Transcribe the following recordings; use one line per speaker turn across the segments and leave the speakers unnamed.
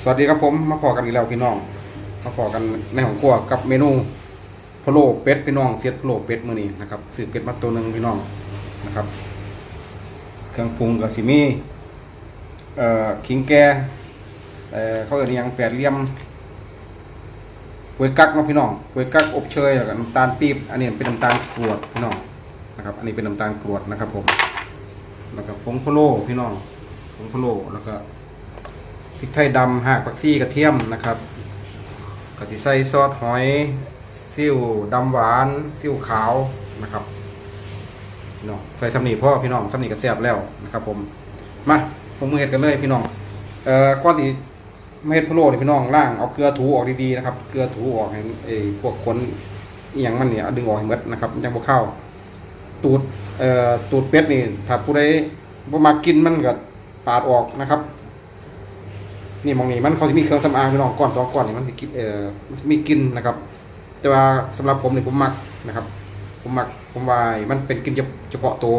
สวัสดีครับผมมาพอกันอีกแล้วพี่น้อง มาพอกันในของครัวกับเมนูพะโล้เป็ดพี่น้องเสียดพะโล้เป็ดมื้อนี้นะครับซื้อเป็ดมาตัวหนึ่งพี่น้องนะครับ เครื่องปรุงก็สิมีเอ่อขิงแกเอ่อเขาเรียกอิหยังแปดเหลี่ยมปวยกักเนาพี่น้องปวยกักอบเชยแล้วก็น้ำตาลปี๊บอันนี้เป็นน้ำตาลกรวดพี่น้องนะครับ อันนี้เป็นน้ำตาลกรวดนะครับผมแล้วก็ผงพะโล้พี่น้องผงพะโล้แล้วก็ พริกไทยดำหากผักซี่กระเทียมนะครับกะทิใส่ซอสหอยซิ่วดำหวานซิ่วขาวนะครับพี่น้องใส่สำนีพ่อพี่น้องสำนีก็แซ่บแล้วนะครับ ผมมาลงมือเฮ็ดกันเลยพี่น้องเอ่อก่อนที่เฮ็ดพะโล้นี่พี่น้องล่างเอาเกลือถูออกดีๆนะครับ เกลือถูออกให้ไอ้พวกขนอียังมันเนี่ยดึงออกให้หมดนะครับมันจังบ่เข้า ตูดเอ่อตูดเป็ดนี่ถ้าผู้ใดบ่มากินมันก็ปาดออกนะครับ นี่มองนี่มันเขาจะมีเครื่องสำอางพี่น้องก้อนสองก้อนนี่มันจะกินเอ่อมันสิมีกลินนะครับ แต่ว่าสำหรับผมเนี่ยผมมักนะครับ ผมมักผมว่ามันเป็นกลินเฉพาะตัว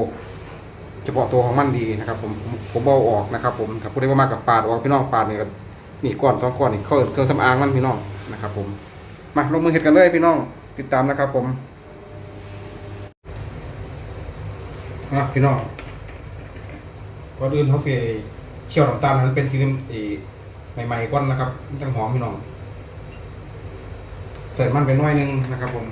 เฉพาะตัวของมันดีนะครับ ผมผมผมเอาออกนะครับ ผมถ้าผู้ใดบ่ามักกับปาดออกพี่น้องปาดนี่ก็นี่ก้อนสองก้อนนี่เขาเอิ้นเครื่องสำอางมันพี่น้องนะครับ ผมมาลงมือเฮ็ดกันเลยพี่น้องติดตามนะครับ ผมอะพี่น้องก่อนอื่นเขาสิเคี่ยวน้ำตาลให้นเป็นสีน้ำเอ ใหม่ๆก่อนนะครับมันจังหอมพี่น้องใส่มันไปน้อยหนึงนะครับผม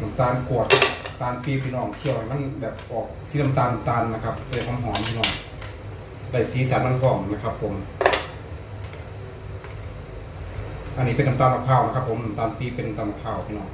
น้ำตาลกวดน้ำตาลปีพี่น้องเคี่ยวให้มันแบบออกสีน้ำตาลน้ำตาลนะครับเลยหอมหอมพี่น้องได้สีสันมันพร้อมนะครับ ผม อันนี้เป็นน้ำตาลมะพร้าวนะครับ ผมน้ำตาลปีเป็นน้ำตาลมะพร้าวพี่น้อง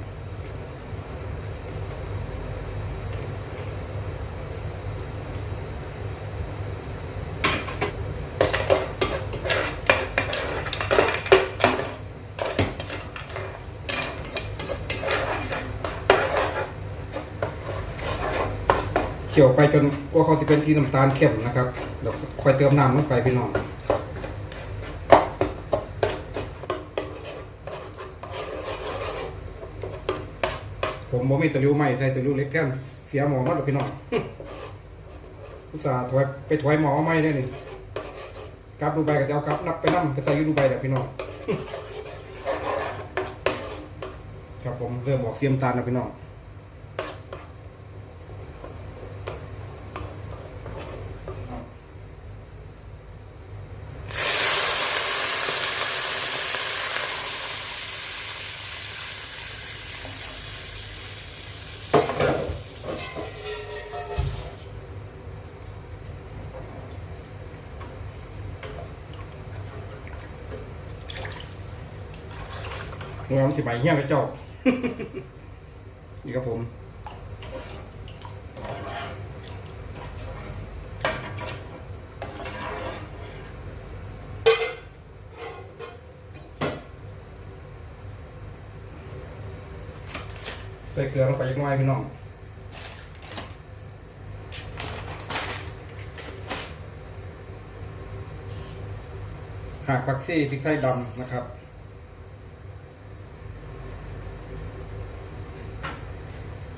ไปจนกว่าเขาสิเป็นสีน้ำตาลเข้มนะครับเดี๋ยวค่อยเติมน้ำลงไปพี่น้องผมบ่มีตะลิวใหม่ใส่ตะลิวเล็กแค่เสียหมอมาดอกพี่น้องอุตส่าห์ถอยไปถอยหมอใหม่ได้นี่กลับดูใบก็จะเอากลับนับไปนั่ไปใส่ยูดูใบเดี๋ยวพี่น้องครับผมเริ่มออกเสียมตาลแล้วพี่น้อง โรงแรมสิบใบเฮี้ยไปเจ้า นี่ครับผมใส่เกลือลงไปอีกน่อยพี่น้อง หากผักซี่พริกไทยดำนะครับ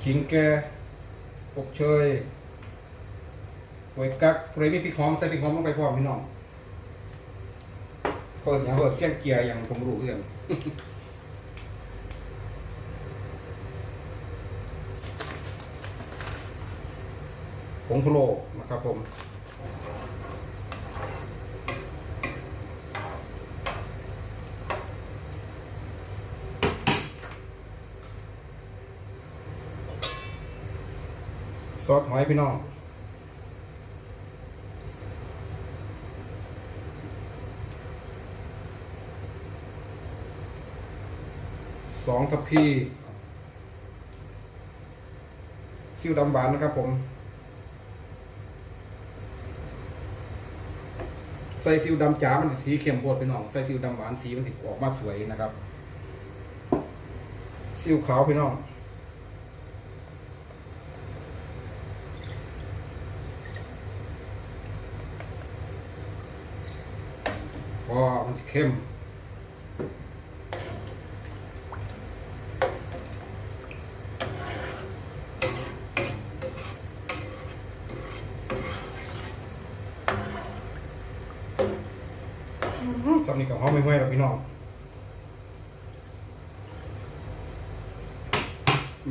ขิงแกอบเชยหวยกักเรมีพริกหอมใส่พริกหอมลงไปพร้อมพี่น้องคนอย่างเปิดเสียงเกียร์อย่างผมรู้เรื่องผงพะโลนะครับผม ซอสหอยพี่น้องสองทัพพีซิวดำหวานนะครับผม ใส่ซิวดำจ๋ามันสีเข้มโพดพี่น้อง ใส่ซิวดำหวานสีมันถึออกมาสวยนะครับ ซิวขาวพี่น้อง เข้ม สำนีกับห้องไม่ไหวหรอกพี่น้อง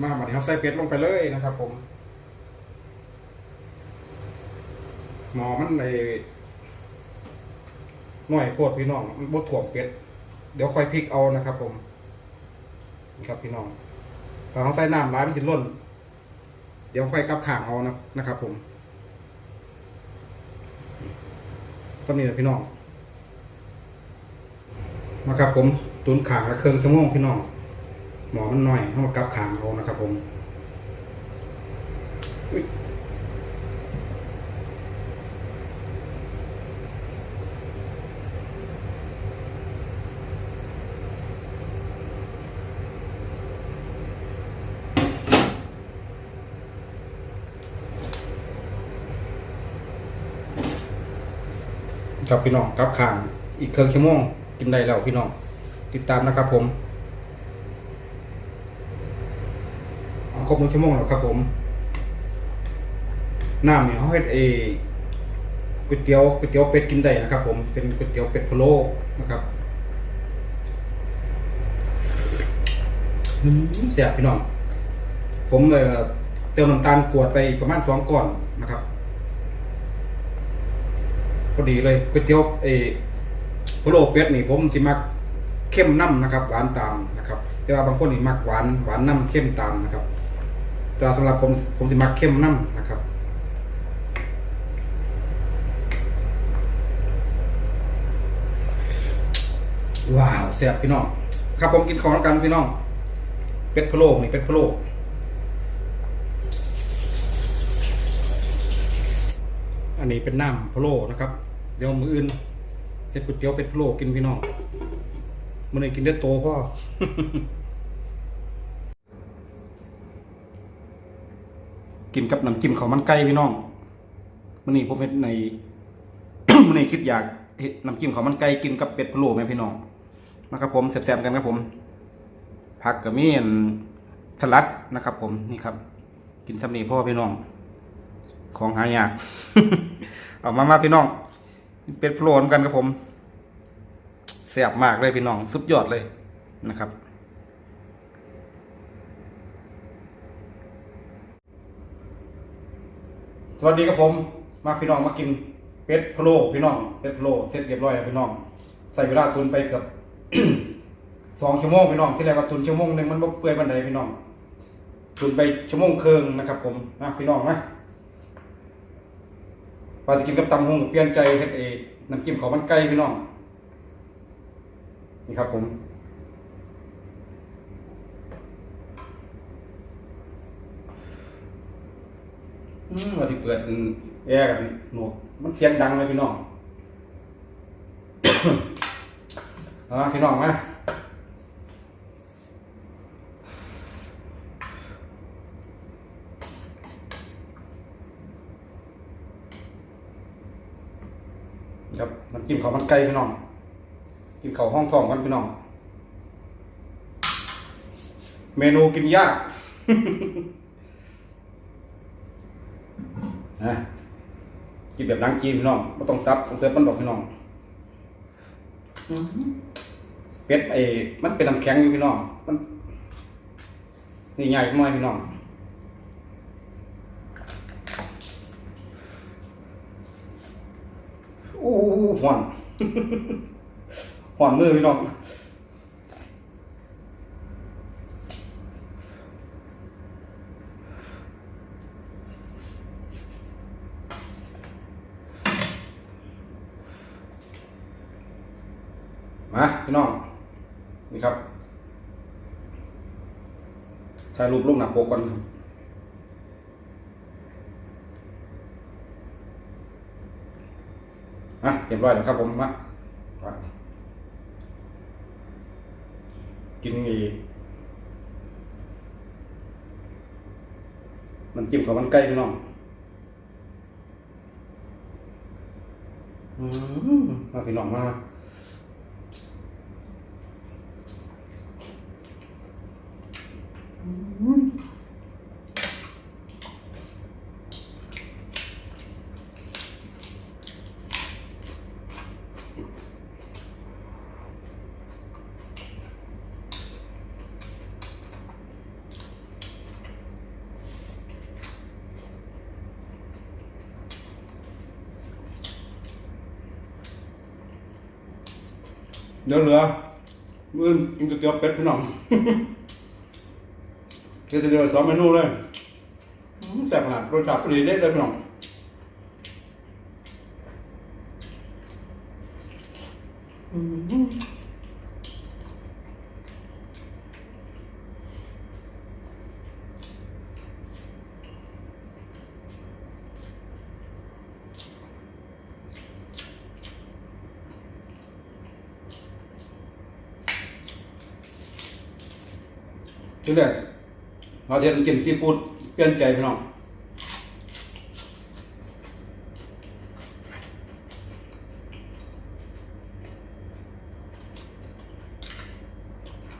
มาบัดนี้เขาใส่เป็ดลงไปเลยนะครับผม หมอมันใน หน่อยโคตรพี่น้องบดถ่วงเป็ด เดี๋ยวค่อยพลิกเอานะครับ ผมนี่ครับพี่น้องตอนเขาใส่น้ำร้ายมันสิล้นเดี๋ยวค่อยกลับข่างเอานะนะครับ ผมสำนีนะพี่น้องนะครับ ผมตุนข่างละเครื่องชั่วโมงพี่น้องหมอมันหน่อยเขามากลับข่างเอานะครับ ผม ครับพี่น้องกับข่างอีกเครื่องชั่วโมงกินได้แล้วพี่น้อง ติดตามนะครับผมครบหนึ่งชั่วโมงแล้วครับผมน้ำเนี่ยเขาเฮ็ดเอก๋วยเตี๋ยวก๋วยเตี๋ยวเป็ดกินได้นะครับ ผมเป็นก๋วยเตี๋ยวเป็ดพะโล้นะครับอืมแซ่บพี่น้อง ผมเอ่อเติมน้ำตาลกวดไปประมาณสองก้อนนะครับ อดีเลยก๋วยเตี๋ยวเอพะโล้เป็ดนี่ผมสิมักเข้มน้ำนะครับ หวานตามนะครับ แต่ว่าบางคนนี่มักหวานหวานน้ำเข้มตามนะครับ แต่สำหรับผมผมสิมักเข้มน้ำนะครับว้าวแซ่บพี่น้องครับผมกินของแล้วกันพี่น้อง เป็ดพะโล้นี่เป็ดพะโล้อันนี้เป็นน้ำพะโล้นะครับ เดี๋ยวมืออื่นเฮ็ดก๋วยเตี๋ยวเป็ดพะโล้กินพี่น้องมื้อนี้กินได้โตพ่อกินกับน้ำจิ้มข้ามันไก่พี่น้องมื้อนี้ผมเฮ็ดในมื้อนี้คิดอยากเฮ็ดน้ำจิ้มข้ามันไก่กินกับเป็ดพะโล้แม่พี่น้องนะครับผมแซ่บๆกันครับผมผักก็มีนสลัดนะครับ ผมนี่ครับ กินสำนีพ่อพี่น้อง ของหายาก เอามามาพี่น้อง เป็ดพะโล้นกันครับผมแซ่บมากเลยพี่น้อง สุดยอดเลยนะครับ สวัสดีครับผม มาพี่น้องมากินเป็ดพะโล้พี่น้องเป็ดพะโล้เสร็จเรียบร้อยแล้วพี่น้อง ใส่เวลาตุนไปเกับสองชั่วโมงพี่น้องที่แรกว่าตุนชั่วโมงหนึ่งมันบ่เปื่อยบันไดพี่น้องตุนไปชั่วโมงครึ่งนะครับ ผมนะพี่น้องนะ ว่าจะกินกับตำหงเปลี่ยนใจเฮ็ดเอน้ำจิ้มของมันไก่พี่น้อง นี่ครับผมอืมว่าที่เปิดแอร์กันหนวกมันเสียงดังเลยพี่น้องอ่าพี่น้องมาครับน้ำ จิ้มข้าวมันไก่พี่น้องกินข้าวห้องท้องกันพี่น้อง เมนูกินยากนะกินแบบนังจีนพี่น้องไม่ต้องซับต้องเสิร์ฟมันดอกพี่น้องเป็ดไอ้มันเป็นน้ำแข็งอยู่พี่น้อง มัน นี่ใหญ่ขึ้นมาพี่น้อง อ้หหอนหอนมือพี่น้องมาพี่น้อง นี่ครับถ่ายรูปลงหน้าปกก่อนอะ เรียบร้อยแล้วครับผมมากินอีกมันจิ้มกับมันไก่พี่น้องมาพี่น้องมาม เดี๋ยวเหลือมื้อกินก๋วยเตี๋ยวเป็ดพี่น้องเดี๋เดี๋ยวสองเมนูเลยแซ่บขนาดรสชาติดีเด็ดเลยพี่น้องอืม ที่แรกเราเทียนกินซีฟู้ดเปลี่ยนใจไปหน้อง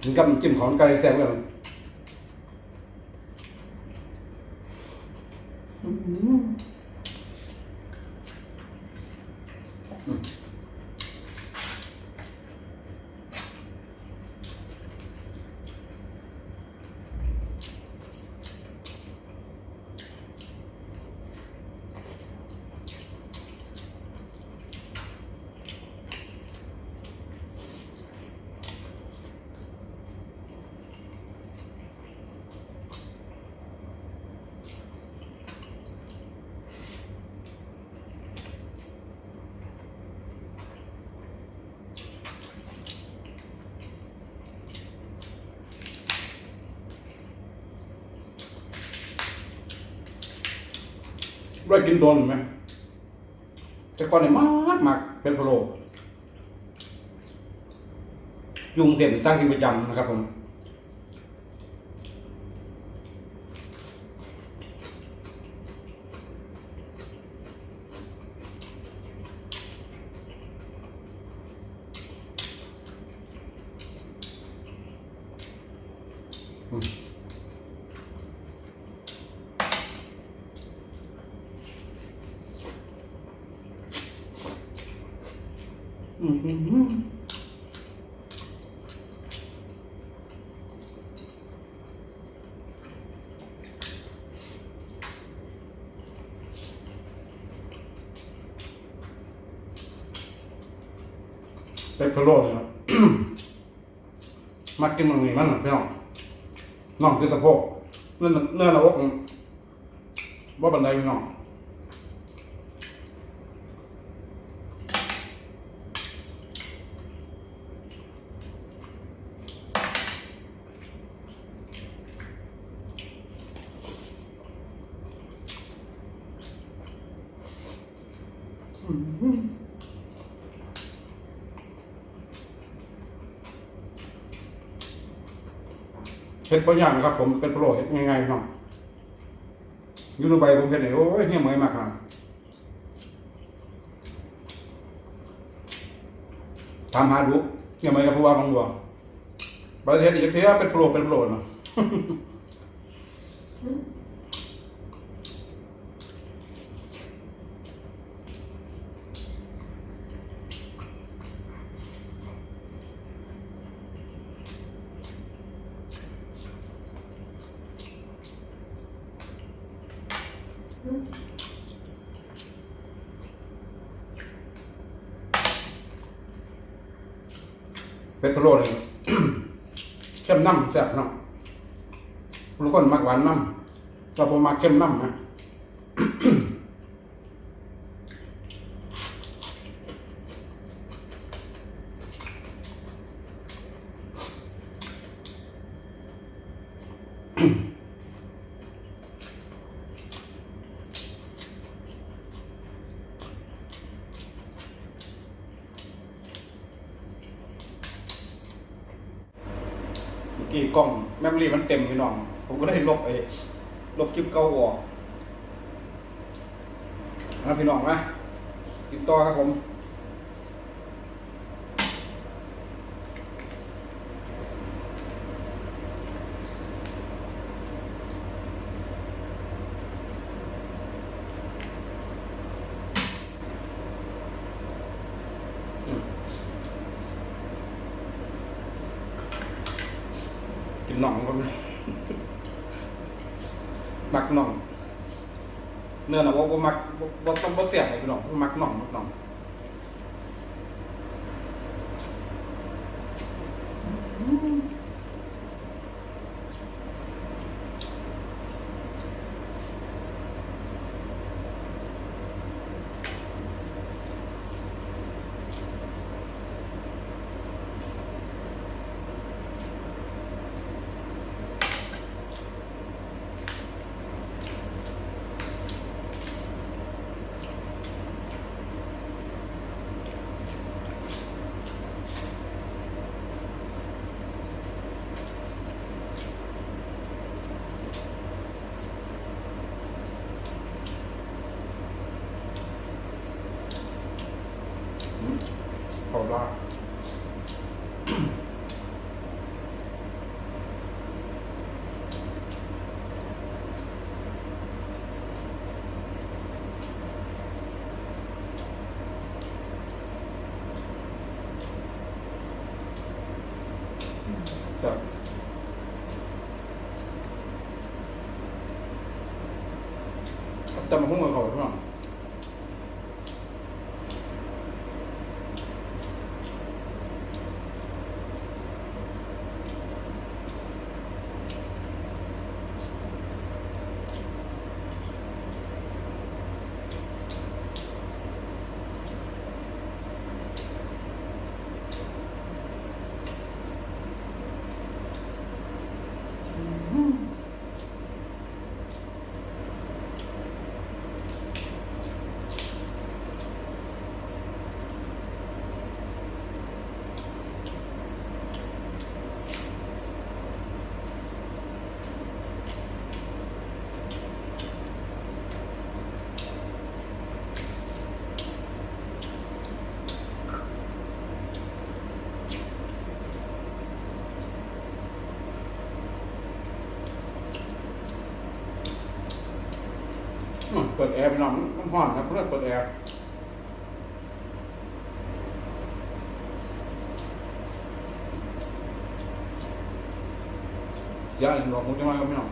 กินกับจิ้มของไก่แซ่บเลยม ได้กินโดนไหมแต่ก่อนเนี่ยมากมากเป็นพะโลอยุงเทพนี่สร้างกินประจำนะครับผม เป็ดพะโล้เนี่ยมากินมันนี่มันน่ะน้องน่องคือสะโพกเนื้อเนื้อหน้าอกบ่บันไดพี่น้อง เห็ดบ่ย่างครับ ผมเป็นโปรเห็ดง่ายๆน้องยูรูใบผมเห็ดไหนโอ้ยเฮี้ยเหมยมากครับตาหาดูเฮี้ยเหมยกับผู้ว่าของดวงประเทศอีกเทียเป็นโปรเป็นโปรเนาะ เป็ดพะโล้นี่ เข้มน้ำแซ่บน้ำลูกคนมักหวานน้ำแต่ผมมักเข้มน้ำนะ เต็มพี่น้อง ผมก็เลยลบไอ้ลบคลิปเก่าออกนะพี่น้องนะติดต่อครับผม ปิดแอร์พี่น้องมันร้อนครับเพื่อนเปิดแอร์ยาอีกหลอกผมจะมาครับพี่นอง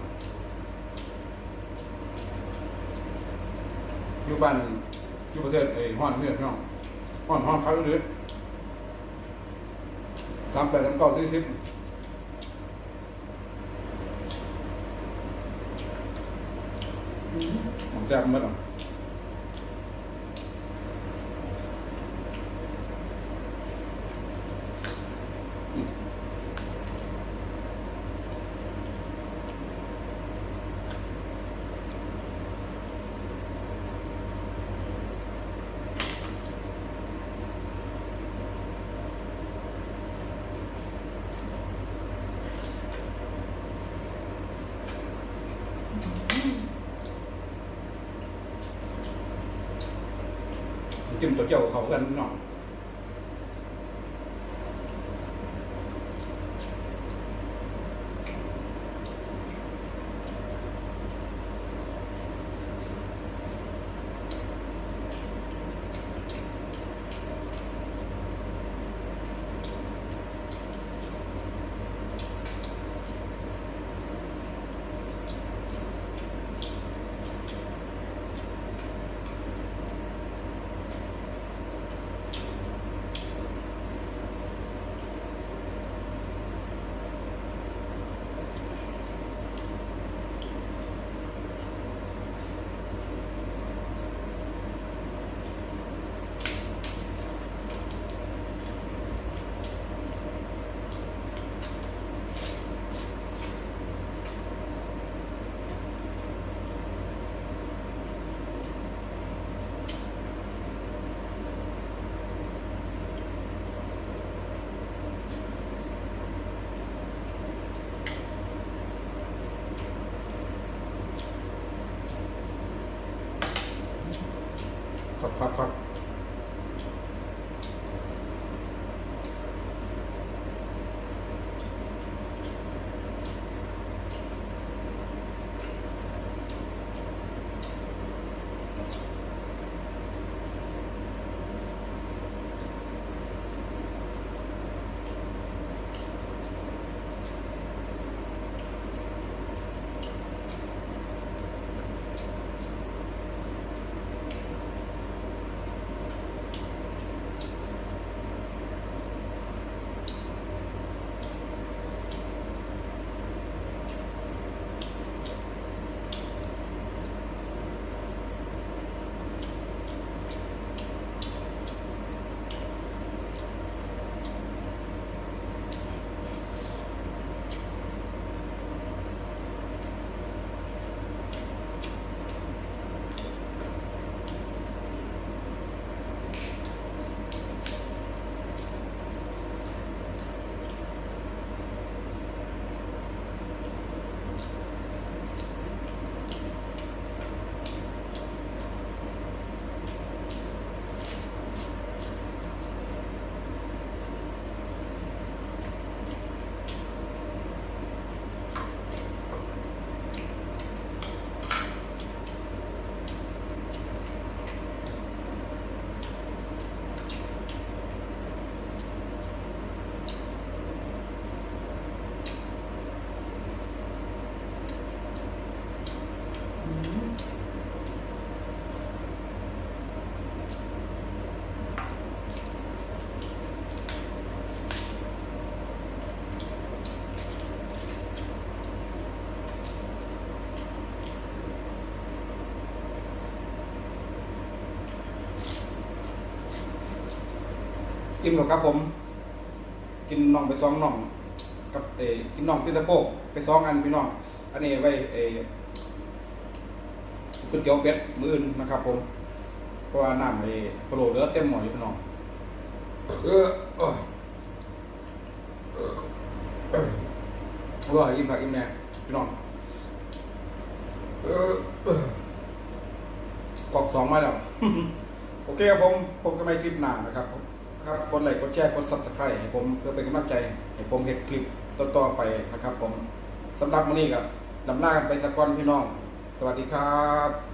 อยู่บ้านอยู่ประเทศไอ้ห้อนเนี่ยพี่น้องห้อนห้อนเขาอยู่เลยสามแปดสามเก้าสี่สิบ ผม จิ้มตัวเจียวกับเขากันพี่น้อง ครั บครับครับอิ่มหรอกครับผม กินน่องไปสองน่องกับเอกินน่องที่สะโพกไปสองอันพี่น้อง อันนี้ไว้เออก๋วยเตี๋ยวเป็ดมื้ออื่นนะครับ ผม เพราะว่าน้ำไอ้พโล้เหลือเต็มหม้อยู่พี่น้องเออออเออเออว่าอิ่มผักอิ่มแน่พี่น้องเออเออกอกสองมาแล้ว โอเคครับผมผมก็ไม่คลิปหน้านะครับผม ครับกดไลค์กดแชร์กด subscribe ให้ผมเพื่อเป็นกำลังใจให้ผมเห็นคลิปต่อๆไปนะครับ ผมสำหรับวันนี้ครับลำลากันไปสักก่อนพี่น้อง สวัสดีครับ